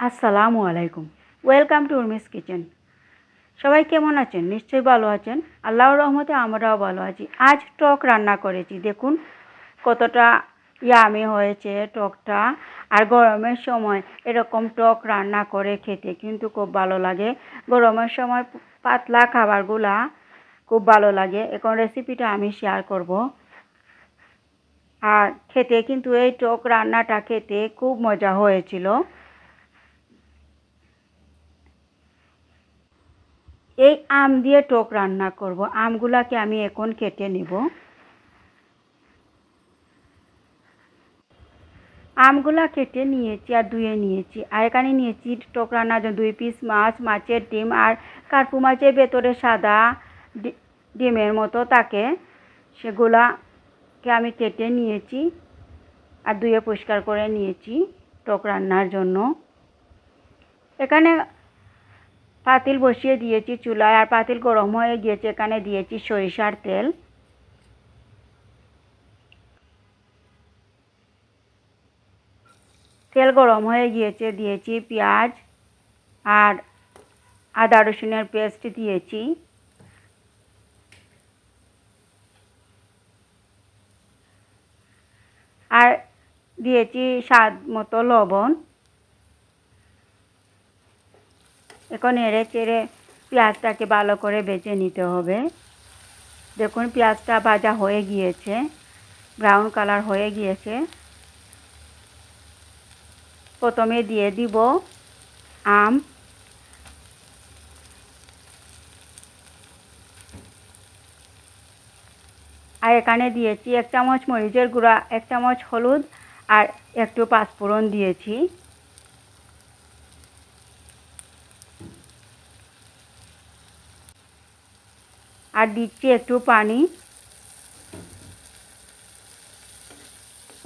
আসসালামু আলাইকুম। Welcome to Urmi's kitchen সবাই কেমন আছেন? নিশ্চয়ই ভালো আছেন। আল্লাহর রহমতে আমরাও ভালো আছি। আজ টক রান্না করেছি। দেখুন কতটা ইয়ামি হয়েছে টকটা। আর গরমের সময় এরকম টক রান্না করে খেতে কিন্তু খুব ভালো লাগে। গরমের সময় পাতলা খাবারগুলা খুব ভালো লাগে। এখন রেসিপিটা আমি শেয়ার করব। আর খেতে কিন্তু এই টক রান্নাটা খেতে খুব মজা হয়েছিল। এই আম দিয়ে টক রান্না করব। আমগুলাকে আমি এখন কেটে নিব। আমগুলা কেটে নিয়েছি আর ধুয়ে নিয়েছি। আর এখানে নিয়েছি টক রান্নার জন্য দুই পিস মাছ, মাছের ডিম আর কার্পু মাছের ভেতরে সাদা ডিমের মতো থাকে সেগুলাকে আমি কেটে নিয়েছি আর ধুয়ে পরিষ্কার করে নিয়েছি টক রান্নার জন্য। এখানে পাতিল বসিয়ে দিয়েছি চুলায় আর পাতিল গরম হয়ে গিয়েছে, এখানে দিয়েছি সরিষার তেল। তেল গরম হয়ে গিয়েছে, দিয়েছি পেঁয়াজ আর আদা রসুনের পেস্ট দিয়েছি। আর দিয়েছি স্বাদ মতো লবণ। এখন এড়ে চেড়ে পেঁয়াজটাকে ভালো করে বেজে নিতে হবে। দেখুন, পেঁয়াজটা ভাজা হয়ে গিয়েছে ব্রাউন কালার হয়ে গিয়েছে। প্রথমে দিয়ে দিব আম। আর এখানে দিয়েছি এক চামচ মরিচের গুঁড়া, এক চামচ হলুদ আর একটু পাঁচফোড়ন দিয়েছি। আর দিচ্ছি একটু পানি।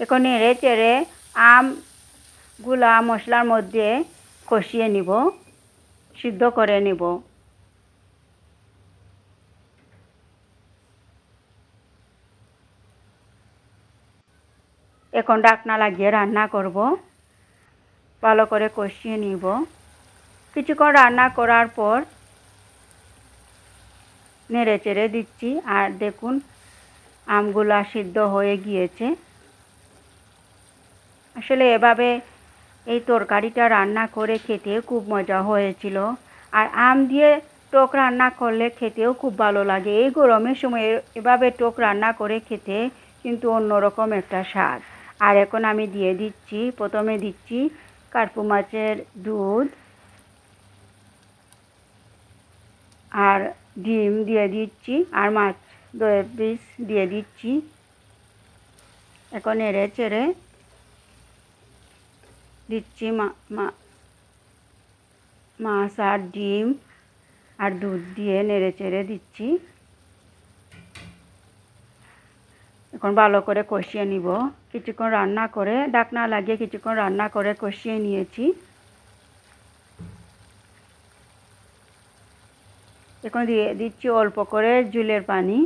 এখন নেড়ে চেড়ে আমগুলা মশলার মধ্যে কষিয়ে নিব, সিদ্ধ করে নিব। এখন ডাকনা লাগিয়ে রান্না করব। ভালো করে কষিয়ে নিব। কিছুক্ষণ রান্না করার পর নেড়ে চেড়ে দিচ্ছি। আর দেখুন, আমগুলা সিদ্ধ হয়ে গিয়েছে। আসলে এভাবে এই তরকারিটা রান্না করে খেতে খুব মজা হয়েছিল। আর আম দিয়ে টক রান্না করলে খেতেও খুব ভালো লাগে। এই গরমের সময় এভাবে টক রান্না করে খেতে কিন্তু অন্যরকম একটা স্বাদ। আর এখন আমি দিয়ে দিচ্ছি, প্রথমে দিচ্ছি কার্পু মাছের দুধ। আর ডিম দিয়ে দিচ্ছি, আর মাছ দই পিস দিয়ে দিচ্ছি। এখন এড়ে চেড়ে দিচ্ছি মাছ আর ডিম আর দুধ দিয়ে নেড়ে চেড়ে দিচ্ছি। এখন ভালো করে কষিয়ে নিব। কিছুক্ষণ রান্না করে, ডাকনা লাগিয়ে কিছুক্ষণ রান্না করে কষিয়ে নিয়েছি। এখন দিয়ে দিচ্ছি অল্প করে জুলের পানি।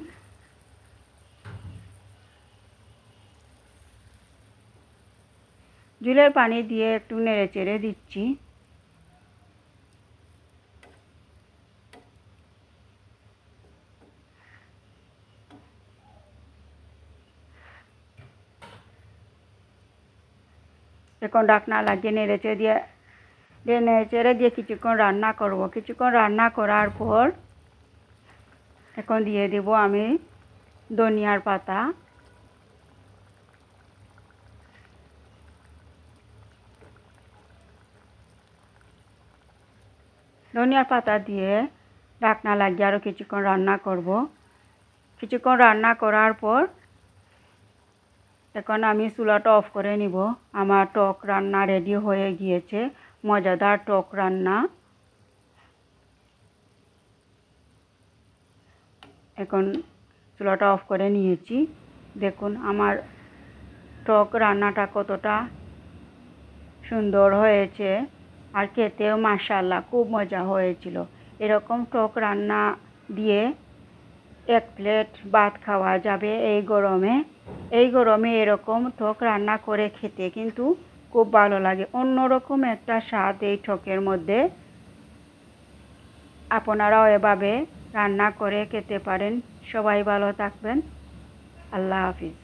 জুলের পানি দিয়ে একটু নেড়ে চেড়ে দিচ্ছি। এখন ডাকনা লাগিয়ে নেড়ে চেড়ে দিয়ে নেড়ে চেড়ে দিয়ে কিছুক্ষণ রান্না করব। কিছুক্ষণ রান্না করার পর এখন দিয়ে দেব আমি ধনিয়ার পাতা। ধনিয়ার পাতা দিয়ে ঢাকনা লাগিয়ে আরও কিছুক্ষণ রান্না করব। কিছুক্ষণ রান্না করার পর এখন আমি চুলাটা অফ করে নিব। আমার টক রান্না রেডি হয়ে গিয়েছে। মজাদার টক রান্না। এখন চুলাটা অফ করে নিয়েছি। দেখুন আমার টক রান্নাটা কতটা সুন্দর হয়েছে আর খেতেও মাশাল্লাহ খুব মজা হয়েছিল। এরকম টক রান্না দিয়ে এক প্লেট ভাত খাওয়া যাবে এই গরমে। এই গরমে এরকম টক রান্না করে খেতে কিন্তু খুব ভালো লাগে। অন্যরকম একটা স্বাদ এই ঠকের মধ্যে। আপনারাও এভাবে রান্না করে খেতে পারেন। সবাই ভালো থাকবেন। আল্লাহ হাফিজ।